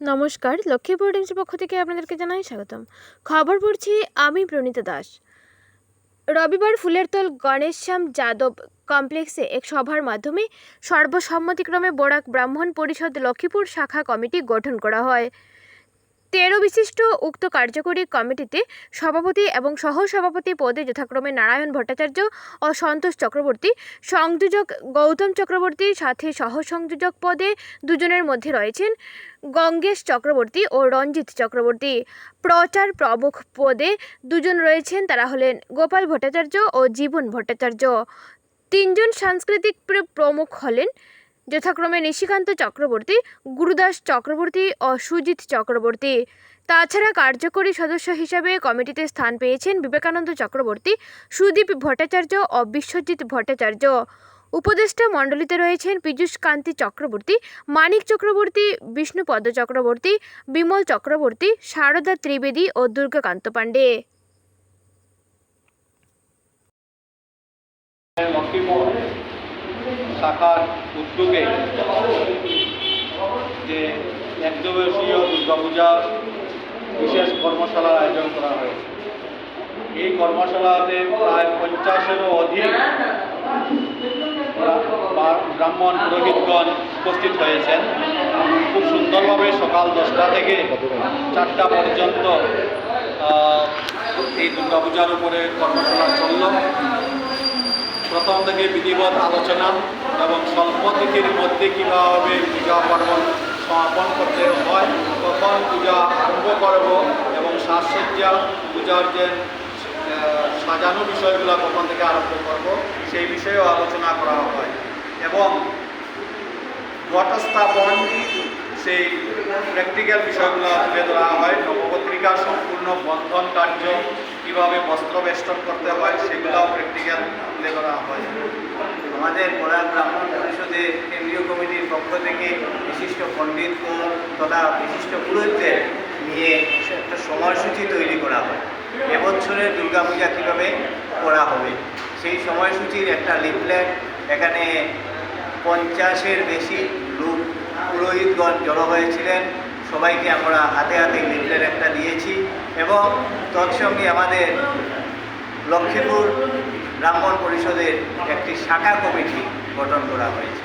নমস্কার, লক্ষ্মীপুর টাইমসের পক্ষ থেকে আপনাদেরকে জানাই স্বাগতম। খবর পড়ছি আমি প্রণীতা দাস। রবিবার ফুলের ফুলেরতল গণেশশ্যাম যাদব কমপ্লেক্সে এক সভার মাধ্যমে সর্বসম্মতিক্রমে বরাক ব্রাহ্মণ পরিষদ লক্ষ্মীপুর শাখা কমিটি গঠন করা হয়। তেরো বিশিষ্ট উক্ত কার্যকরী কমিটিতে সভাপতি এবং সহসভাপতি পদে যথাক্রমে নারায়ণ ভট্টাচার্য ও সন্তোষ চক্রবর্তী, সংযোজক গৌতম চক্রবর্তীর সাথে সহ সংযোজক পদে দুজনের মধ্যে রয়েছেন গঙ্গেশ চক্রবর্তী ও রঞ্জিত চক্রবর্তী। প্রচার প্রমুখ পদে দুজন রয়েছেন, তারা হলেন গোপাল ভট্টাচার্য ও জীবন ভট্টাচার্য। তিনজন সাংস্কৃতিক প্রমুখ হলেন যথাক্রমে নিশিকান্ত চক্রবর্তী, গুরুদাস চক্রবর্তী ও সুজিত চক্রবর্তী। তাছাড়া কার্যকরী সদস্য হিসাবে কমিটিতে স্থান পেয়েছেন বিবেকানন্দ চক্রবর্তী, সুদীপ ভট্টাচার্য ও বিশ্বজিৎ ভট্টাচার্য। উপদেষ্টা মণ্ডলীতে রয়েছেন পীযূষ কান্তি চক্রবর্তী, মানিক চক্রবর্তী, বিষ্ণুপদ চক্রবর্তী, বিমল চক্রবর্তী শারদা ত্রিবেদী ও দুর্গাকান্ত পাণ্ডে। শাখার উদ্যোগে যে একদিবসীয় দুর্গাপূজা বিশেষ কর্মশালার আয়োজন করা হয়েছে। এই কর্মশালাতে প্রায় পঞ্চাশেরও অধিক ব্রাহ্মণ পুরোহিতগণ উপস্থিত হয়েছেন। খুব সুন্দরভাবে সকাল দশটা থেকে চারটা পর্যন্ত এই দুর্গাপূজার উপরে কর্মশালা চলল। প্রথম থেকে বিধিবৎ আলোচনা এবং স্বল্প তিথির মধ্যে কীভাবে পূজা পার্বণ সমাপন করতে হয়, কখন পূজা আরম্ভ করব এবং সাজসজ্জা, পূজার যে সাজানো বিষয়গুলো কখন থেকে আরম্ভ করব, সেই বিষয়েও আলোচনা করা হয়। এবং ঘটস্থাপন, সেই প্র্যাকটিক্যাল বিষয়গুলো তুলে ধরা হয়। নবপত্রিকার সম্পূর্ণ বন্ধন কার্য কীভাবে বস্ত্র বেষ্টন করতে হয় সেগুলোও প্র্যাকটিক্যাল তুলে ধরা হয়। আমাদের বরাক ব্রাহ্মণ পরিষদে কেন্দ্রীয় কমিটির পক্ষ থেকে বিশিষ্ট পণ্ডিত তথা বিশিষ্ট পুরোহিতদের নিয়ে একটা সময়সূচি তৈরি করা হয়। এবছরের দুর্গাপূজা কীভাবে করা হবে? সেই সময়সূচির একটা লিফলেট এখানে পঞ্চাশের বেশি লোক পুরোহিতগণ জড়ো হয়েছিলেন। সবাইকে আমরা হাতে হাতে লিফলেট একটা এবং তৎসঙ্গে আমাদের লক্ষ্মীপুর ব্রাহ্মণ পরিষদের একটি শাখা কমিটি গঠন করা হয়েছে।